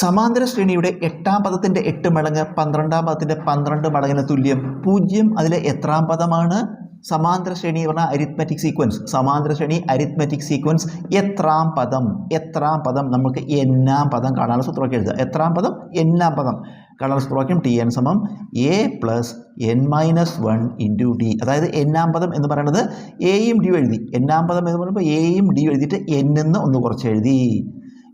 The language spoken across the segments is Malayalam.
സമാന്തര ശ്രേണിയുടെ എട്ടാം പദത്തിന്റെ എട്ട് മടങ്ങ് പന്ത്രണ്ടാം പദത്തിന്റെ പന്ത്രണ്ട് മടങ്ങിന് തുല്യം. പൂജ്യം അതിലെ എത്രാം പദമാണ്? സമാന്തര ശ്രേണി എന്ന് പറഞ്ഞാൽ അരിത്മെറ്റിക് സീക്വൻസ് സമാന്തര ശ്രേണി അരിത്മെറ്റിക് സീക്വൻസ് എത്രാം പദം? എത്രാം പദം നമുക്ക് എന്നാം പദം കാണാനുള്ള സൂത്രമൊക്കെ എഴുതുക എത്രാം പദം? എന്നാം പദം. കാണാനുള്ള സൂത്രവാക്യം ടി എൻ സമം A plus N minus one into D അതായത് എന്നാം പദം എന്ന് പറയുന്നത് എയും ഡിയും എഴുതി. എന്നാം പദം എന്ന് പറയുമ്പോൾ എയും ഡിയും എഴുതിയിട്ട് എന്ന് ഒന്ന് കുറച്ച് എഴുതി.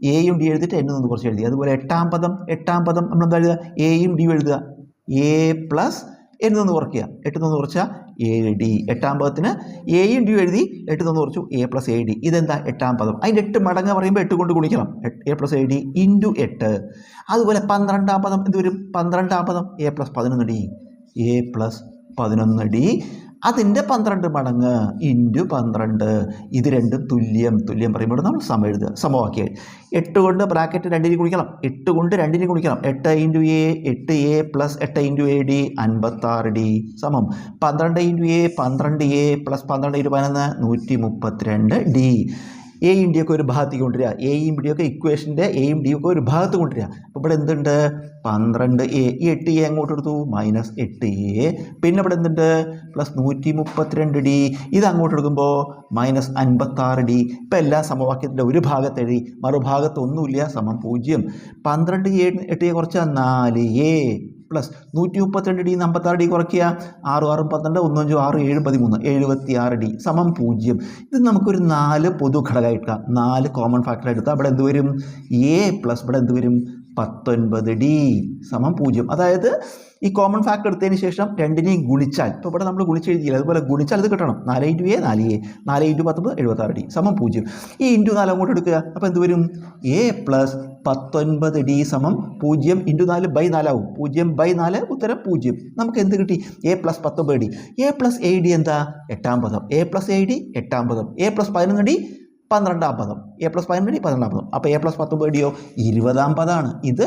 എയും ഡി എഴുതിയിട്ട് എന്നു നിന്ന് കുറച്ച് എഴുതി. അതുപോലെ എട്ടാം പദം എട്ടാം പദം നമ്മൾ എന്താ എഴുതുക? എയും ഡിയും എഴുതുക. എ പ്ലസ് എന്ന് നിന്ന് കുറയ്ക്കുക. എട്ട് നിന്ന് കുറച്ചാൽ ഏഴ് ഡി എട്ടാം പദത്തിന് എയും ഡിയും എഴുതി എട്ട് നിന്ന് കുറച്ചു എ പ്ലസ് എ ഡി ഇതെന്താ? എട്ടാം പദം. അതിന്റെ എട്ട് മടങ്ങ് പറയുമ്പോൾ എട്ട് കൊണ്ട് ഗുണിക്കണം. A plus A D into എട്ട്. അതുപോലെ പന്ത്രണ്ടാം പദം എന്ത് വരും? പന്ത്രണ്ടാം പദം എ പ്ലസ് പതിനൊന്ന് ഡി എ പ്ലസ് പതിനൊന്ന് ഡി അതിന്റെ പന്ത്രണ്ട് മടങ്ങ് ഇന്റു പന്ത്രണ്ട്. ഇത് രണ്ടും തുല്യം തുല്യം പറയുമ്പോൾ നമ്മൾ സമം എഴുതുക സമവാക്യം. എട്ട് കൊണ്ട് ബ്രാക്കറ്റ് രണ്ടിനെ കുളിക്കണം എട്ട് കൊണ്ട് രണ്ടിനെ കുളിക്കണം എട്ട് ഇന്റു എ എട്ട് എ പ്ലസ് എട്ട് ഇന്റു എ ഡി അൻപത്താറ് ഡി സമം. പന്ത്രണ്ട് ഇന്റു എ പന്ത്രണ്ട് എ പ്ലസ് പന്ത്രണ്ട് ഇന്റു പതിനൊന്ന് നൂറ്റി മുപ്പത്തിരണ്ട് ഡി. എയും ഡി ഒക്കെ ഒരു ഭാഗത്തേക്ക് കൊണ്ടുവരിക. എയും ഡി ഒക്കെ ഇക്വേഷന്റെ എയും ഡി ഒക്കെ ഒരു ഭാഗത്ത് കൊണ്ടുവരിക. അപ്പോൾ ഇവിടെ എന്തുണ്ട്? പന്ത്രണ്ട് എ ഈ എട്ട് എ അങ്ങോട്ട് എടുത്തു. മൈനസ് എട്ട് എ പിന്നെ ഇവിടെ എന്തുണ്ട്? പ്ലസ് നൂറ്റി മുപ്പത്തിരണ്ട് ഡി ഇത് അങ്ങോട്ട് എടുക്കുമ്പോൾ മൈനസ് അൻപത്താറ് ഡി ഇപ്പം എല്ലാ സമവാക്യത്തിന്റെ ഒരു ഭാഗത്ത് എഴുതി. മറുഭാഗത്ത് ഒന്നുമില്ല സമം പൂജ്യം. പന്ത്രണ്ട് എ എട്ട് എ കുറച്ച് നാല് എ പ്ലസ് നൂറ്റി മുപ്പത്തിരണ്ട് ഡി അമ്പത്താറ് ഡി കുറയ്ക്കുക. ആറ് ആറും പന്ത്രണ്ട് ഒന്നഞ്ചും ആറ് ഏഴ് പതിമൂന്ന് എഴുപത്തി ആറ് ഡി സമം പൂജ്യം. ഇത് നമുക്കൊരു നാല് പൊതു ഘടകമായി എടുക്കാം. നാല് കോമൺ ഫാക്ടർ എടുത്താൽ ഇവിടെ എന്ത് വരും? എ പ്ലസ് ഇവിടെ എന്ത് വരും? പത്തൊൻപത് ഡി സമം പൂജ്യം. അതായത് ഈ കോമൺ ഫാക്ടർ എടുത്തതിന് ശേഷം രണ്ടിനെയും ഗുണിച്ചാൽ ഇപ്പോൾ ഇവിടെ നമ്മൾ ഗുണിച്ചെഴുതിയില്ല. അതുപോലെ ഗുണിച്ചാൽ ഇത് കിട്ടണം. നാല് ഇന്റു എ നാല് എ. നാല് ഇന്റു പത്തൊമ്പത് എഴുപത്താറ് ഡി. സമം പൂജ്യം. ഈ ഇന്റു നാല് അങ്ങോട്ട് എടുക്കുക. അപ്പോൾ എന്ത് വരും? എ പ്ലസ് പത്തൊൻപത് ഡി സമം പൂജ്യം ഇന്റു നാല് ബൈ നാലാവും. പൂജ്യം ബൈ നാല് ഉത്തരം പൂജ്യം. നമുക്ക് എന്ത് കിട്ടി? എ പ്ലസ് പത്തൊമ്പത് D. A plus A D എന്താ? എട്ടാം പദം. എ പ്ലസ് എ ഡി എട്ടാം പദം. എ പ്ലസ് പതിനൊന്ന് ഡി പന്ത്രണ്ടാം പദം എ പ്ലസ് പതിനൊന്ന് ഡി പന്ത്രണ്ടാം പദം അപ്പോൾ എ പ്ലസ് പത്തൊമ്പത് ഡിയോ ഇരുപതാം പദമാണ് ഇത്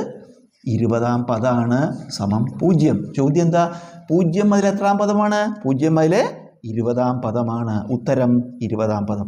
ഇരുപതാം പദമാണ് സമം പൂജ്യം. ചോദ്യം എന്താ? പൂജ്യം അതിൽ എത്രാം പദമാണ് പൂജ്യം അതിൽ ഇരുപതാം പദമാണ് ഉത്തരം ഇരുപതാം പദം